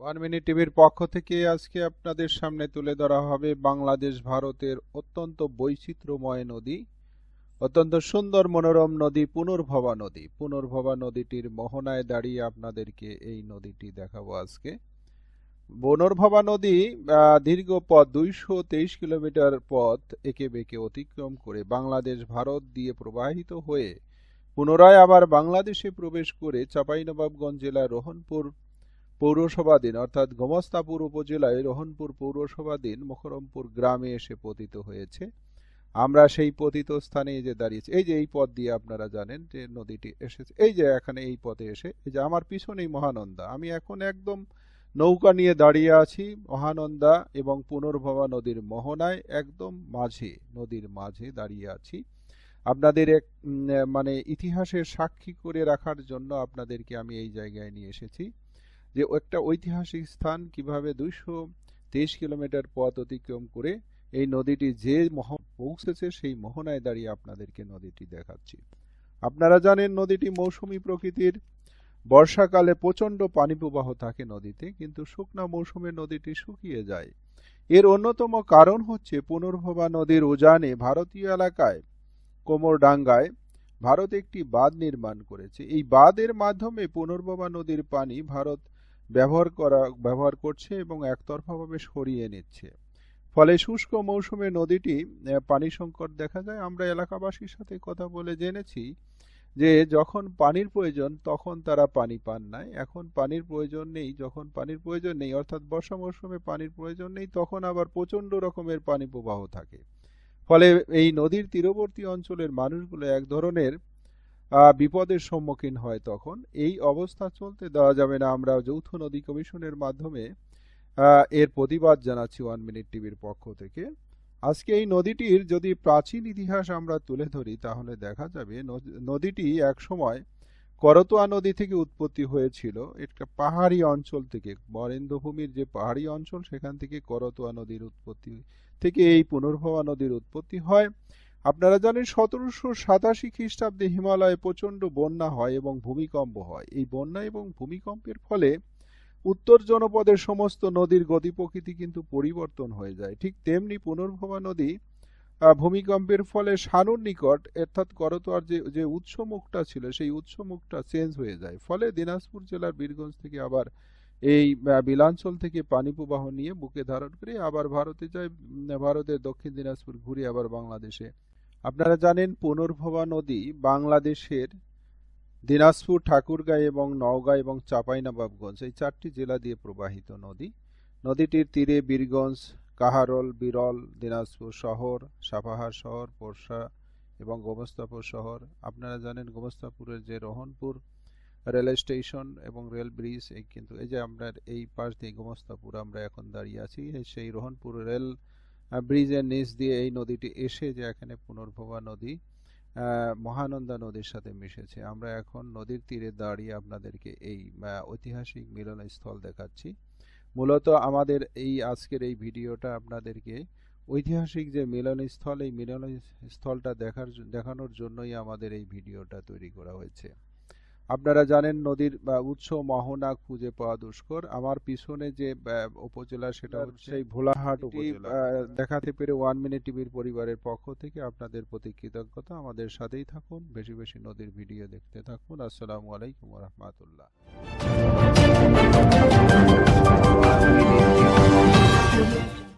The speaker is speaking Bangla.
ওয়ান মিনিট টিভির পক্ষ থেকে আজকে আপনাদের সামনে তুলে ধরা হবে বাংলাদেশ ভারতের অত্যন্ত বৈচিত্র্যময় নদী, অত্যন্ত সুন্দর মনোরম নদী, পুনর্ভবা নদী। পুনর্ভবা নদীটির মোহনায় দাঁড়িয়ে আপনাদেরকে এই নদীটি দেখাবো আজকে। পুনর্ভবা নদী দীর্ঘ পথ দুইশো তেইশ কিলোমিটার পথ একে বেঁকে অতিক্রম করে বাংলাদেশ, ভারত দিয়ে প্রবাহিত হয়ে পুনরায় আবার বাংলাদেশে প্রবেশ করে চাঁপাইনবাবগঞ্জ জেলার রোহনপুর পৌরসভাধীন অর্থাৎ গোমস্তাপুর উপজেলায় রোহনপুর পৌরসভাধীন মুখরমপুর গ্রামে এসে পতিত হয়েছে। আমরা সেই পতিত স্থানে যে দাঁড়িয়েছি। এই যে এই পথ দিয়ে আপনারা জানেন যে নদীটি এসেছে। এই যে এখানে এই পথে এসে, এই যে আমার পিছনেই মহানন্দা। আমি এখন একদম নৌকা নিয়ে দাঁড়িয়ে আছি, মহানন্দা এবং পুনর্ভবা নদীর মোহনায় একদম মাঝে, নদীর মাঝে দাঁড়িয়ে আছি। আপনাদের এক মানে ইতিহাসের সাক্ষী করে রাখার জন্য আপনাদেরকে আমি এই জায়গায় নিয়ে এসেছি। যে একটা ঐতিহাসিক স্থান কীভাবে দুইশো তেইশ কিলোমিটার পথ অতিক্রম করে এই নদীটি যে মহ পৌঁছেছে, সেই মোহনায় দাঁড়িয়ে আপনাদেরকে নদীটি দেখাচ্ছি। আপনারা জানেন নদীটি মৌসুমী প্রকৃতির। বর্ষাকালে প্রচণ্ড পানি প্রবাহ থাকে নদীতে, কিন্তু শুকনা মৌসুমে নদীটি শুকিয়ে যায়। এর অন্যতম কারণ হচ্ছে পুনর্ভবা নদীর উজানে ভারতীয় এলাকায় কোমরডাঙ্গায় ভারত একটি বাঁধ নির্মাণ করেছে। এই বাঁধের মাধ্যমে পুনর্ভবা নদীর পানি ভারত ব্যবহার করা, ব্যবহার করছে এবং একতরফাভাবে সরিয়ে নিচ্ছে। ফলে শুষ্ক মৌসুমে নদীটি পানি সংকট দেখা যায়। আমরা এলাকাবাসীর সাথে কথা বলে জেনেছি যে, যখন পানির প্রয়োজন, তখন তারা পানি পান না এখন পানির প্রয়োজন নেই, যখন পানির প্রয়োজন নেই, অর্থাৎ বর্ষা মৌসুমে পানির প্রয়োজন নেই, তখন আবার প্রচণ্ড রকমের পানি প্রবাহ থাকে। ফলে এই নদীর তীরবর্তী অঞ্চলের মানুষগুলো এক ধরনের বিপদের সম্মুখীন হয় তখন। এই অবস্থা চলতে দেওয়া যাবে না। আমরা যৌথ নদী কমিশনের মাধ্যমে এর প্রতিবাদ জানাচ্ছি ওয়ান মিনিট টিভির পক্ষ থেকে। আজকে এই নদীটির যদি প্রাচীন ইতিহাস আমরা তুলে ধরি, তাহলে দেখা যাবে নদীটি এক সময় করতোয়া নদী থেকে উৎপত্তি হয়েছিল। একটা পাহাড়ি অঞ্চল থেকে, বরেন্দ্রভূমির যে পাহাড়ি অঞ্চল, সেখান থেকে করতোয়া নদীর উৎপত্তি থেকে এই পুনর্ভবা নদীর উৎপত্তি হয়। আপনারা জানেন সতেরোশো সাতাশি খ্রিস্টাব্দে হিমালয়ে প্রচণ্ড বন্যা হয় এবং ভূমিকম্প হয়। এই বন্যা এবং ভূমিকম্পের ফলে উত্তর জনপদের সমস্ত নদীর গতি প্রকৃতি কিন্তু পরিবর্তন হয়ে যায়। ঠিক তেমনি পুনর্ভবা নদী ভূমিকম্পের ফলে সানুর নিকট, অর্থাৎ করতোয়ার যে যে উৎস মুখটা ছিল, সেই উৎস মুখটা চেঞ্জ হয়ে যায়। ফলে দিনাজপুর জেলার বীরগঞ্জ থেকে আবার এই বিলাঞ্চল থেকে পানি প্রবাহ নিয়ে বুকে ধারণ করে আবার ভারতে যায় ভারতের দক্ষিণ দিনাজপুর ঘুরে আবার বাংলাদেশে আপনারা জানেন পুনর্ভবা নদী বাংলাদেশের দিনাজপুর, ঠাকুরগাঁও এবং নওগাঁ এবং চাঁপাইনবাবগঞ্জ, এই চারটি জেলা দিয়ে প্রবাহিত নদী। নদীটির তীরে বীরগঞ্জ, কাহারল, বিরল, দিনাজপুর শহর, সাপাহার শহর পোরশা এবং গোমস্তাপুর শহর। আপনারা জানেন গোমস্তাপুরের যে রোহনপুর রেল স্টেশন এবং রেল ব্রিজ, এই কিন্তু এই যে আপনার এই পাশ দিয়ে গোমস্তাপুর আমরা এখন দাঁড়িয়ে আছি সেই রোহনপুর রেল ব্রিজের নিচ দিয়ে এই নদীটি এসে যে এখানে পুনর্ভবা নদী মহানন্দা নদীর সাথে মিশেছে। আমরা এখন নদীর তীরে দাঁড়িয়ে আপনাদেরকে এই ঐতিহাসিক মিলনস্থল দেখাচ্ছি। মূলত আমাদের এই আজকের এই ভিডিওটা আপনাদেরকে ঐতিহাসিক যে মিলনস্থল, এই মিলনস্থলটা দেখার দেখানোর জন্যই আমাদের এই ভিডিওটা তৈরি করা হয়েছে। আপনারা জানেন নদীর উৎস মহনা খুঁজে পাওয়া দুষ্কর। আমার পিছনে যে উপজেলা সেটা হচ্ছে ভোলাহাট দেখাতে পেরে ওয়ান মিনিট টিভির পরিবারের পক্ষ থেকে আপনাদের প্রতি কৃতজ্ঞতা। আমাদের সাথেই থাকুন বেশি বেশি নদীর ভিডিও দেখতে থাকুন। আসসালামু আলাইকুম রহমতুল্লাহ Thank you.